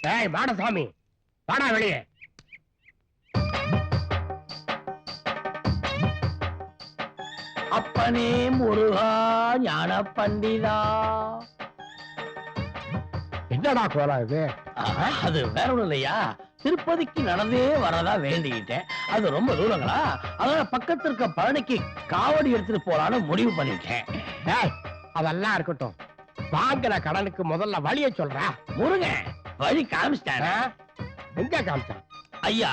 ஏய் மாடசாமி வாடா வெளியே. அப்பனே முருகா ஞான பண்டிதா. என்னடா கோலம் இது? அது வேற ஒண்ணும் இல்லையா? திருப்பதிக்கு நடந்தே வரதா வேண்டிக்கிட்டேன். அது ரொம்ப தூரங்களா? அதனால பக்கத்துல இருக்க பழனிக்கு காவடி எடுத்துட்டு போலான்னு முடிவு பண்ணிட்டேன். ஏய் அதெல்லாம் இருக்கட்டும். வாங்கின கடனுக்கு முதல்ல வழிய சொல்றா. முருகன் வழி காமிச்சிட்டாரா. எங்க காமிச்சான்? ஐயா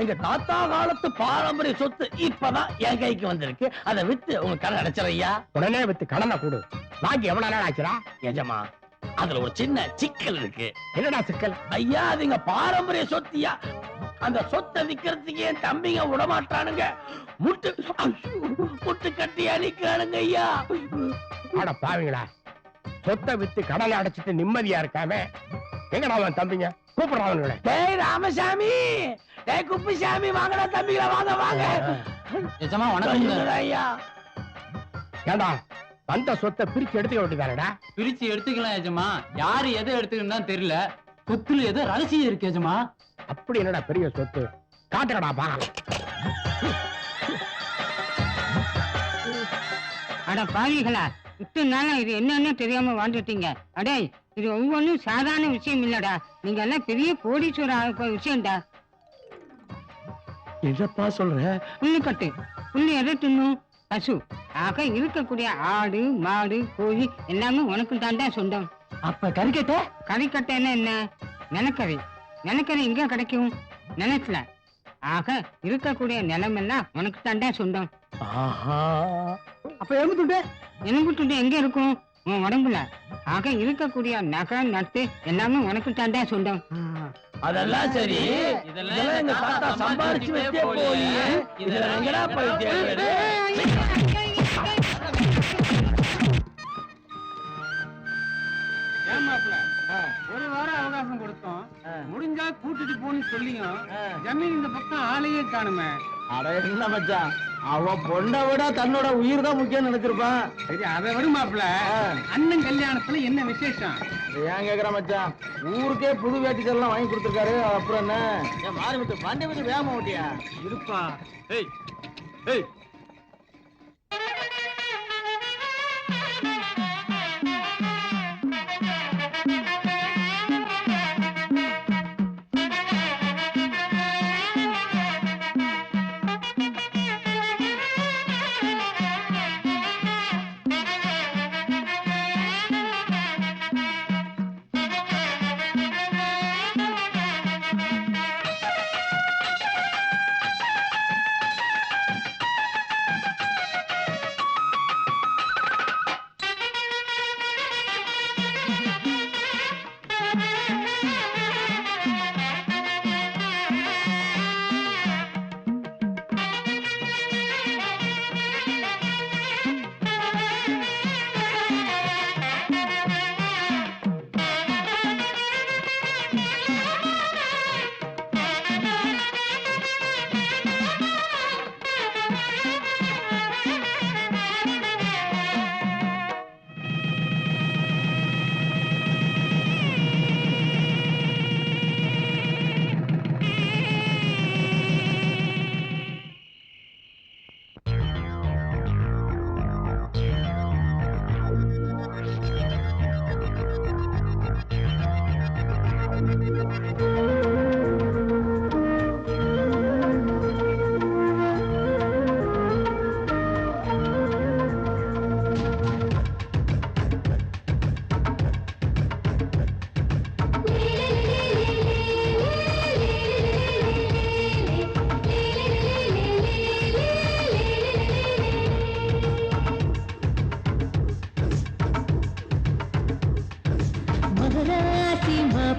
எங்க தாத்தா காலத்து பாரம்பரிய சொத்து இப்பதான் என் கைக்கு வந்திருக்கு. அதை வித்து உங்க கடன் அடைச்சிட ஐயா. உடனே வித்து கடனை கொடு. வாங்கி எவ்வளவு நாள் ஆச்சுடா? எஜமா அதுல ஒரு சின்ன சிக்கல் இருக்கு. என்னடா சிக்கல்? ஐயா அது எங்க பாரம்பரிய சொத்தியா? அந்த சொத்தை விக்கிறதுக்கு என் தம்பிங்க விடமாட்டானுங்க முட்டு முட்டு கட்டி அழிக்கிறானுங்க ஐயா. அட பாவீங்களா சொத்தை வித்து கடனை அடைச்சிட்டு நிம்மதியா இருக்காம எங்கடா அவன் தம்பிங்க? கூப்பிடுறானுங்களே டேய் ராமசாமி! டேய் குப்புசாமி வாங்கடா தம்பிங்களா வாங்க வாங்க. நிஜமா சொல்லுங்கடா ஐயா. ஏண்டா வந்த சொத்தை பிரிச்சு எடுத்துக்க வேண்டியதானடா பிரிச்சு எடுத்துக்கலாம் எஜமா. யாரு எதை எடுத்துக்கணும் தான் தெரியல. சொத்துல ஏதோ ரகசியம் இருக்கு எஜமா. அப்படி என்னடா பெரிய சொத்து? காட்டுக்கடா பாக்கலாம் அட பாவிகளா இத்தனை நாளா இது என்னன்னு தெரியாம வாழ்ந்துட்டீங்க. அடே இது ஒவ்வொன்றும் சாதாரண விஷயம் இல்லடா. நீங்க எல்லாம் பெரிய போற விஷயம்டா. என்னப்பா சொல்ற? புல்லுக்கட்டு புல்லு எதை தின்னும்? பசு. ஆக இருக்கக்கூடிய ஆடு மாடு கோழி எல்லாமே உனக்கு தாண்டா சொந்தம். அப்ப கறிக்கட்ட? கறிக்கட்டைன்னா என்ன? நிலக்கரி நிலக்கரி எங்க கிடைக்கும்? நிலத்துல. ஆக இருக்கக்கூடிய நிலமெல்லாம் உனக்கு தாண்டா சொந்தம். ஆஹா. அப்ப எலும்பு துண்டு எங்க இருக்கும்? உன் உடம்புல ஆக இருக்கக்கூடிய நகை நட்டு எல்லாமே உனக்கு தாண்டா சொந்தம். அதெல்லாம் சரி. இதெல்லாம் எங்க தாத்தா சம்பாரிச்சு வச்சே போலியே. இதுல எங்கடா போய் தேடுறது ஒரு வாரம் அவகாசம் கொடுத்தோம். முடிஞ்சா கூட்டிட்டு போன்னு சொல்லியும் ஜமீன் இந்த பக்கம் ஆளையே காணுமே. அட என்ன மச்சான். அவன் பொண்ணை விட தன்னோட உயிர் தான் முக்கியம் நினைச்சிருப்பான். சரி அதை விடுமாப்ல அண்ணன் கல்யாணத்துல என்ன விசேஷம்? ஏன் கேக்குற மச்சான்? ஊருக்கே புது வேட்டி எல்லாம் வாங்கி கொடுத்துருக்காரு. அப்புறம் என்ன? ஏன் மாறி விட்டு வண்டி விட்டு வேகமா ஓட்டியா? இருப்பா. ஏய் ஏய்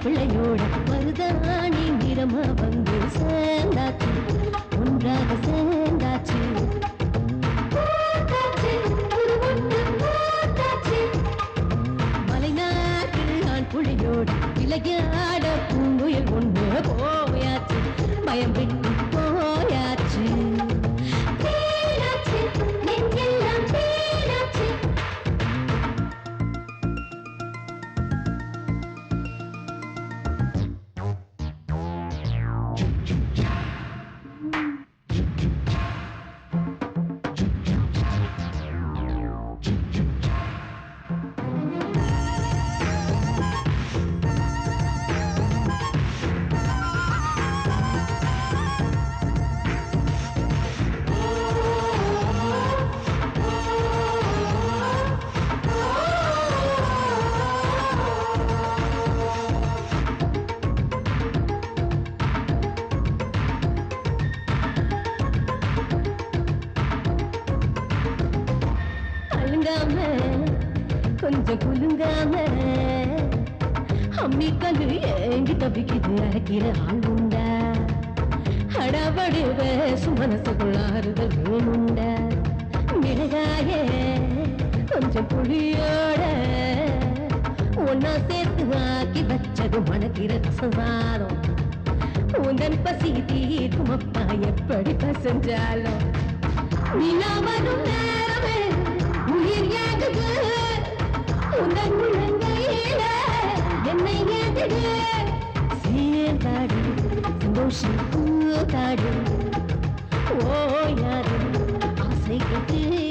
மாப்பிள்ளையோட மருதாணி நிறமா வந்து சேர்ந்தாச்சு. ஒன்றாக சேர்ந்தாச்சு. மலைநாட்டு ஆண் புள்ளையோட விளையாட பூங்குயில் ஒன்று போயாச்சு. பயம் விட்டு கொஞ்சம் குலுங்காம. அம்மி கல்லு ஏங்கி தவிக்குது அரைக்கிற ஆள் உண்டா? அடபடுவ சுமனசுக்குள்ளாறுதல் வேணுண்டா? மிளகாய கொஞ்சம் புளியோட. ஒன்னா சேர்த்து ஆக்கி வச்சது மணக்கிற ரசவாரம் உந்தன் பசி தீர்க்கும் அப்பா எப்படி பசஞ்சாலும். நிலா வரும் நேரமே. சந்தோஷம் பூத்தாடு ஓயாது ஆசைக்கு தீராது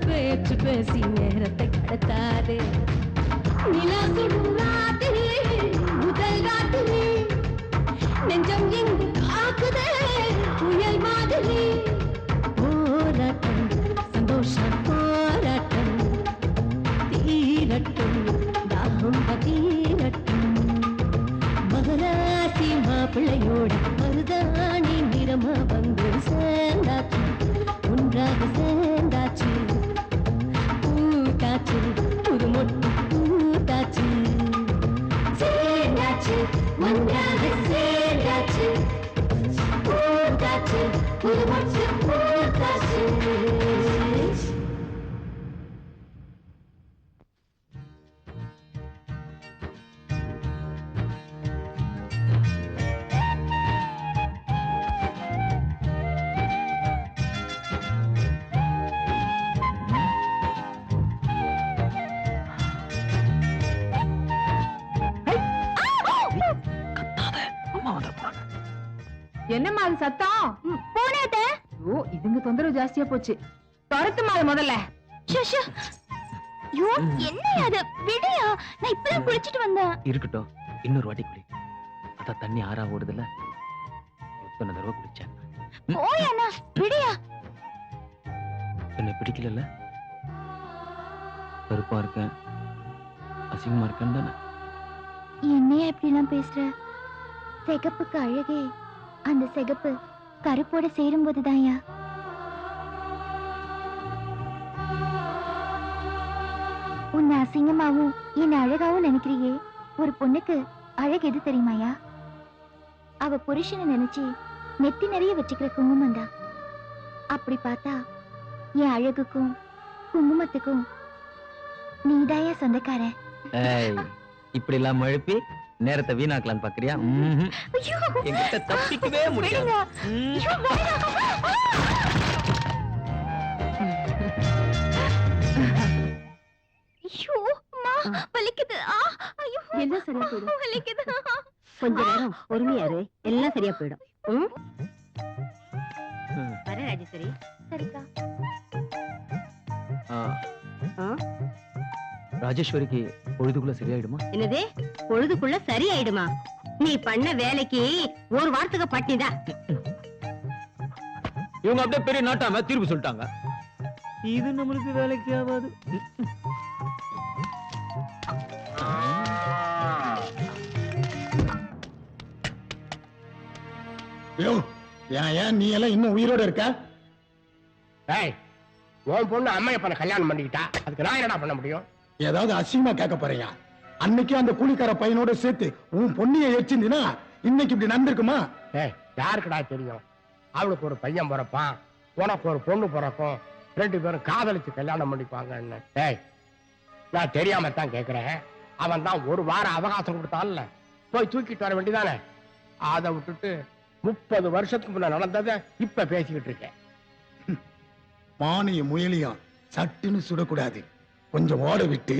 பேச்சு பேசி நேரத்தை கடத்தாதே. நிலா சுடும் ராத்திரி முதல் ராத்திரி நெஞ்சம் எங்கு காக்குதே புயல் மாதிரி போராட்டம் சந்தோஷம் போராட்டம் தீரட்டும் தாகம் தீரட்டும் மகராசி மாப்பிள்ளையோட மருதாணி என்னம்மா அது சத்தம்? போனேத ஓ இதுங்க தொந்தரவு ஜாஸ்தியா போச்சு. துரத்துமா அது முதல்ல. ஷஷு யோ என்ன அது? விடியா நான் இப்பதான் குளிச்சிட்டு வந்தேன். இருக்கட்டும். இன்னொரு வாட்டி குளி. அதான் தண்ணி ஆறா ஓடுதுல எத்தனை தடவை குளிச்சேன். போயாண்ணா விடியா. என்னை பிடிக்கல கருப்பா இருக்கேன். அசிங்கமா இருக்கேன் தானே? என்னைய இப்படிலாம் பேசுற? சிகப்புக்கு அழகே. அந்த சிகப்பு கருப்போட சேரும் போதுதான்யா உன்னை அசிங்கமாவும் என்ன அழகாவும் நினைக்கிறியே. ஒரு பொண்ணுக்கு அழகு எது தெரியுமாயா அவ புருஷனை நினைச்சு நெத்தி நிறைய வச்சுக்கிற குங்குமம் தான் அப்படி பார்த்தா என் அழகுக்கும் குங்குமத்துக்கும் நீதாயா சொந்தக்காரன். இப்படி எல்லாம் மழுப்பி நேரத்தை வீணாக்கலான்னு பாக்குறியா? என்கிட்ட தப்பிக்கவே முடியாது. எல்லாம் சரியா போயிடும். கொஞ்ச நேரம் பொறுமையா இரு எல்லாம் சரியா போயிடும். வரேன் ராஜேஸ்வரி. சரிக்கா. ராஜேஸ்வரிக்கு பொழுதுக்குள்ள சரியாயிடுமா? என்னது? பொழுதுக்குள்ள சரியாயிடுமா? நீ பண்ண வேலைக்கு ஒரு வாரத்துக்கு பட்டிதான் இவங்க அப்படியே பெரிய நாட்டாம தீர்ப்பு சொல்லிட்டாங்க. இது நம்மளுக்கு வேலைக்கு ஆகாது. ஏன் நீ எல்லாம் இன்னும் உயிரோட இருக்க? ஏய் உன் பொண்ணு அம்மையப்பனை கல்யாணம் பண்ணிக்கிட்டா அதுக்கு நான் என்னடா பண்ண முடியும்? ஏதாவது அசிங்கமா கேட்க போறியா? அன்னைக்கு அந்த கூலிக்கார பையனோட சேர்த்து உன் பொண்ணிய எரிச்சிருந்தீனா இன்னைக்கு இப்படி நடந்திருக்குமா? ஏய் யாருக்குடா தெரியும்? அவளுக்கு ஒரு பையன் பிறப்பான். உனக்கு ஒரு பொண்ணு பிறக்கும். ரெண்டு பேரும் காதலிச்சு கல்யாணம் பண்ணிப்பாங்கன்னு ஏய் நான் தெரியாம தான் கேக்குறேன். அவன் தான் ஒரு வாரம் அவகாசம் கொடுத்தான்ல. போய் தூக்கிட்டு வர வேண்டியதானே? அதை விட்டுட்டு முப்பது வருஷத்துக்கு முன்ன நடந்ததை இப்ப பேசிக்கிட்டு இருக்கேன். மானிய முயலியும் சட்டுன்னு சுடக்கூடாது. கொஞ்சம் ஓட விட்டு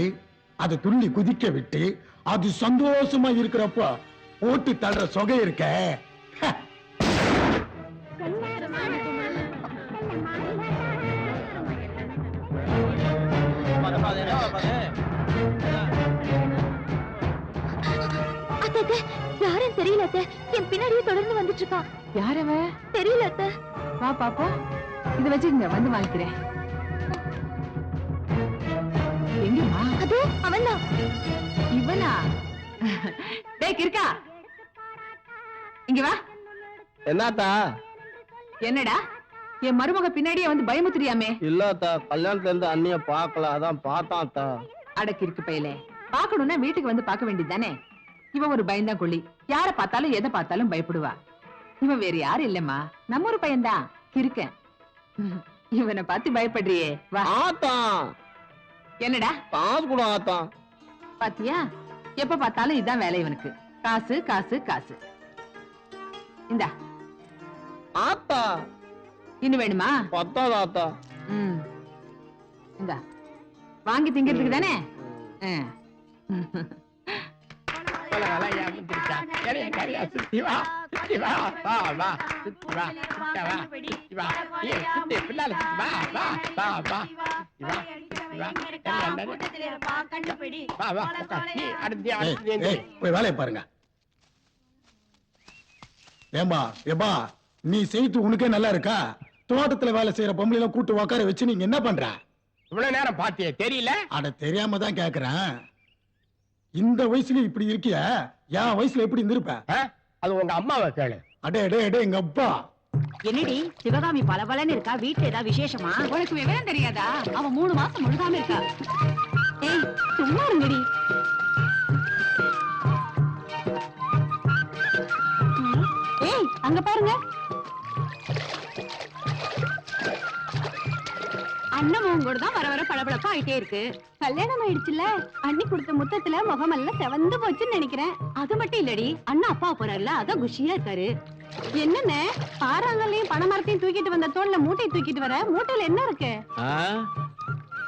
அதை துள்ளி குதிக்க விட்டு அது சந்தோஷமா இருக்கிறப்போ போட்டு தள்ளுற சொகை இருக்க. யாருன்னு தெரியல அத்தை. என் பின்னாடியே தொடர்ந்து வந்துட்டு இருக்கான். யார் அவன்? தெரியல அத்தை. வா பாப்போம். இத வச்சுக்கங்க வந்து வாங்கிக்கிறேன். எங்கம்மா? அதோ அவன்தான். இவனா? டேய் கிறுக்கா. இங்க வா. என்னத்தா? என்னடா? என் மருமக பின்னாடியே வந்து பயமுத்துறியாமே. இல்லத்தா கல்யாணத்துல இருந்து அண்ணிய பாக்கல அதான் பார்த்தாத்தா அடக்கு இருக்கு பையலே. பாக்கணும்னா வீட்டுக்கு வந்து பார்க்க வேண்டியதுதானே? இவன் ஒரு பயந்தான் கொள்ளி யார பார்த்தாலும் எதை பார்த்தாலும் பயப்படுவா. இவன் வேற யாரும் இல்லம்மா. நம்ம ஒரு பையன்தான். கிறுக்கன். ம், இவனை பார்த்து பயப்படுறியே. வா. ஆத்தா! என்னடா? காசு கூட ஆத்தா. பாத்தியா? எப்ப பார்த்தாலும் இதான் வேலை இவனுக்கு. காசு காசு காசு. இந்தா. ஆத்தா. இன்னும் வேணுமா? பத்தாது ஆத்தா. ம். இந்தா. வாங்கி திங்கிறதுக்கு தானே? வா, வேலையை பாருங்க. ஏம்பா ஏப்பா நீ செய்து உனக்கே நல்லா இருக்கா? தோட்டத்துல வேலை செய்யற பொம்பளை கூட்டு உக்கார வச்சு நீங்க என்ன பண்ற? இவ்வளவு நேரம் பாத்தியே தெரியல? அட தெரியாம தான் கேக்குறேன். இந்த வயசுல இப்படி இருக்கிய? என் வயசுல எப்படி இருந்திருப்ப? அது உங்க அம்மாவை கேளு. அடே அடே அடே எங்க அப்பா. என்னடி சிவகாமி பளபளன்னு இருக்கா? வீட்டுல ஏதாவது விசேஷமா? உனக்கு விவரம் தெரியாதா? அவ மூணு மாசம் முழுகாம இருக்கா. ஏய் சும்மா இருங்கடி. ஏய் அங்க பாருங்க. கூட தான் வர வர பளபளப்பா ஆயிட்டே இருக்கு. கல்யாணம் ஆயிடுச்சுல? அண்ணி கொடுத்த முத்தத்துல முகமெல்லாம் செவந்து போச்சுன்னு நினைக்கிறேன். அது மட்டும் இல்லடி அண்ணா அப்பா போறாருல அதான் குஷியா இருக்காரு. என்னென்ன பாறாங்கல்லையும் பணமரத்தையும் தூக்கிட்டு வந்த தோல்ல மூட்டையை தூக்கிட்டு வர மூட்டையில என்ன இருக்கு?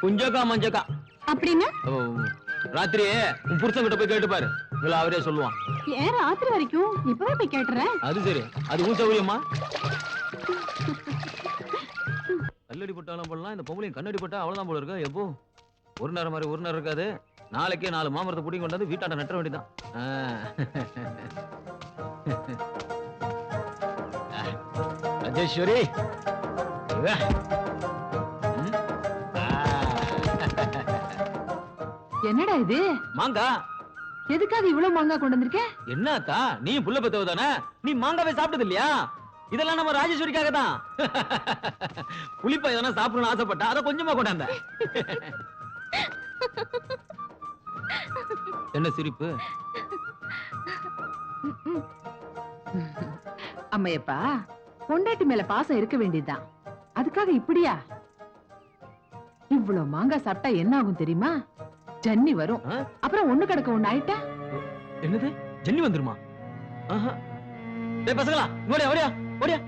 குஞ்சக்கா மஞ்சக்கா. அப்படின்னா? ராத்திரி உன் புருஷன் கிட்ட போய் கேட்டு பாரு இல்ல அவரே சொல்லுவான். ஏன் ராத்திரி வரைக்கும்? இப்பவே போய் கேட்டுறேன். அது சரி அது உன் சௌரியமா போட்டாலும் போடலாம் இந்த பொம்பளையும் கண்ணடி போட்டா அவ்வளவுதான் போல இருக்கா எப்போ? ஒரு நேரம் மாதிரி ஒரு நேரம் இருக்காது. நாளைக்கே நாலு மாமரத்தை பிடிங்கி கொண்டாந்து வீட்டாண்ட நட்டுற வேண்டியதான். ராஜேஸ்வரி. என்னடா இது? மாங்கா. எதுக்காக இவ்வளவு மாங்காய் கொண்டு வந்திருக்க? என்னத்தா நீ புள்ள பெத்தவ தானே? நீ மாங்காவே சாப்பிட்டது இல்லையா? இதெல்லாம் நம்ம ராஜேஸ்வரிக்காக தான் புளிப்பா எதனா சாப்பிடணும்னு ஆசைப்பட்டா அதை கொஞ்சமா கொண்டாந்த. என்ன சிரிப்பு? அம்மையப்பா பொண்டாட்டி மேல பாசம் இருக்க வேண்டியதுதான். அதுக்காக இப்படியா? இவ்வளவு மாங்காய் சாப்பிட்டா என்ன ஆகும் தெரியுமா? ஜன்னி வரும்? அப்புறம் ஒண்ணு கிடக்க ஒண்ணு ஆயிட்டா? என்னது? ஜன்னி வந்துருமா? பசங்களா ஓடியா ஓடியா ஓடியா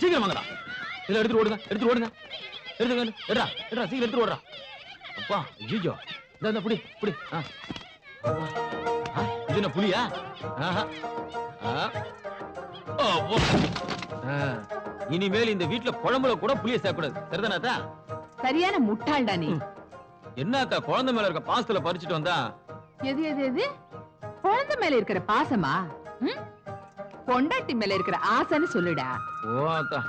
சீக்கிரம் வாங்கடா. இதுல எடுத்துட்டு ஓடுங்க எடுத்துட்டு ஓடுங்க. எடுத்துங்க எடுடா எடுடா சீக்கிரம் எடுத்துட்டு ஓடுறா அப்பா ஐயோ இந்த புடி புடி ஆ. இது என்ன புலியா. இனிமேல் இந்த வீட்ல குழம்புல கூட புளிய சேர்க்கக்கூடாது. சரிதானாத்தா சரியான முட்டாள்டா நீ. என்னக்கா குழந்தை மேல இருக்க பாசத்துல பறிச்சுட்டு வந்தா? எது எது எது? குழந்தை மேல இருக்கிற பாசமா? ம்? பொண்டாட்டி மேல இருக்கிற ஆசைன்னு சொல்லுடா. ஓ அக்கா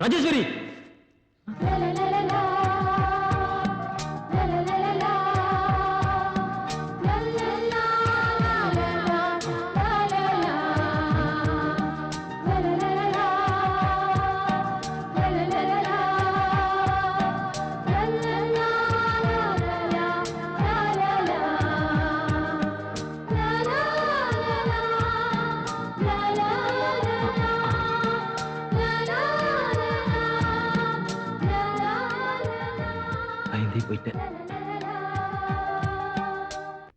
ராஜேஸ்வரி!